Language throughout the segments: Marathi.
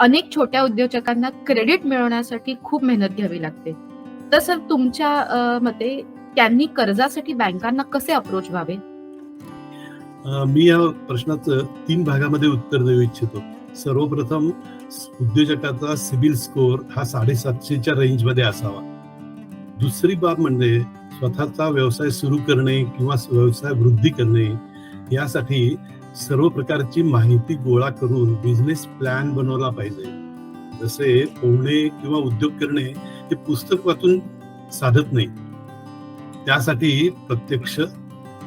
अनेक छोट्या उद्योजकांना क्रेडिट मिळवण्यासाठी खूप मेहनत घ्यावी लागते. तर सर तुमच्या मते त्यांनी कर्जासाठी बँकांना कसे अप्रोच व्हावे? मी या प्रश्नाचं तीन भागामध्ये उत्तर देऊ इच्छितो. सर्वप्रथम उद्योजकाचा सिबिल स्कोअर हा साडेसातशेच्या रेंजमध्ये असावा. दुसरी बाब म्हणजे स्वतःचा व्यवसाय सुरू करणे किंवा व्यवसाय वृद्धी करणे यासाठी सर्व प्रकारची माहिती गोळा करून बिझनेस प्लॅन बनवला पाहिजे. जसे पोहणे किंवा उद्योग करणे हे पुस्तक वाचून साधत नाही. त्यासाठी प्रत्यक्ष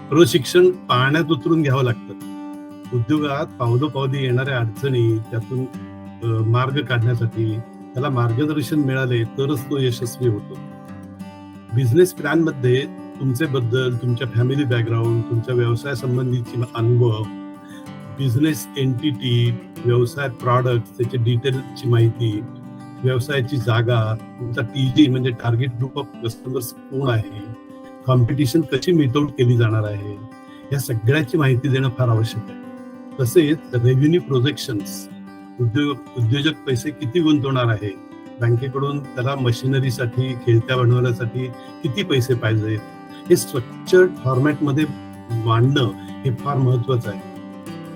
प्रशिक्षण पाण्यात उतरून घ्यावं लागतं. उद्योगात पावलोपावली येणाऱ्या अडचणी त्यातून मार्ग काढण्यासाठी त्याला मार्गदर्शन मिळाले तरच तो यशस्वी होतो. बिझनेस प्लॅनमध्ये तुमचे बद्दल तुमच्या फॅमिली बॅकग्राऊंड तुमच्या व्यवसाय संबंधीची अनुभव बिझनेस एंटिटी व्यवसाय प्रॉडक्ट त्याची डिटेलची माहिती व्यवसायाची जागा तुमचा टीजी म्हणजे टार्गेट ग्रुप ऑफ कस्टमर्स कोण आहे कॉम्पिटिशन कशी मिटआउट केली जाणार आहे या सगळ्याची माहिती देणं फार आवश्यक आहे. तसेच रेव्हेन्यू प्रोजेक्शन्स उद्योग उद्योजक पैसे किती गुंतवणार आहे बँकेकडून त्याला मशिनरीसाठी खेळत्या बनवण्यासाठी किती पैसे पाहिजे हे स्ट्रक्चर्ड फॉर्मॅटमध्ये मांडणं हे फार महत्वाचं आहे.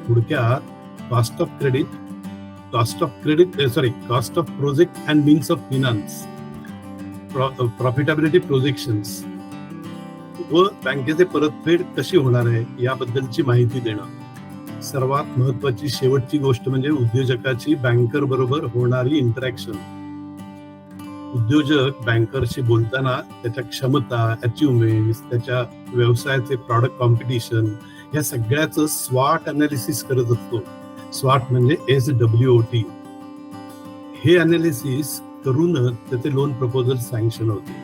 थोडक्यात cost of credit cost of credit sorry cost of project and means of finance profitability projections व बँकेचे परतफेड कशी होणार आहे याबद्दलची माहिती देणं. सर्वात महत्वाची शेवटची गोष्ट म्हणजे उद्योजकाची बँकर बरोबर होणारी इंटरॅक्शन उद्योजक बँकरशी बोलताना त्याच्या क्षमता अचिव्हमेंट त्याच्या व्यवसायाचे प्रॉडक्ट कॉम्पिटिशन या सगळ्याचं स्वाट अनालिसिस करत असतो. स्वाट म्हणजे एस डब्ल्यू ओ टी हे अनालिसिस करूनच त्याचे लोन प्रपोजल सँक्शन होते.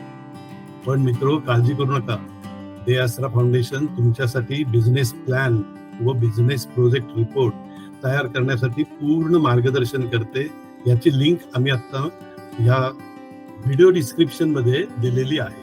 पण मित्र काळजी करू नका. दे आसरा फाउंडेशन तुमच्यासाठी बिझनेस प्लॅन व बिझनेस प्रोजेक्ट रिपोर्ट तयार करण्यासाठी पूर्ण मार्गदर्शन करते. याची लिंक आम्ही आता या व्हिडिओ डिस्क्रिप्शनमध्ये दिलेली आहे.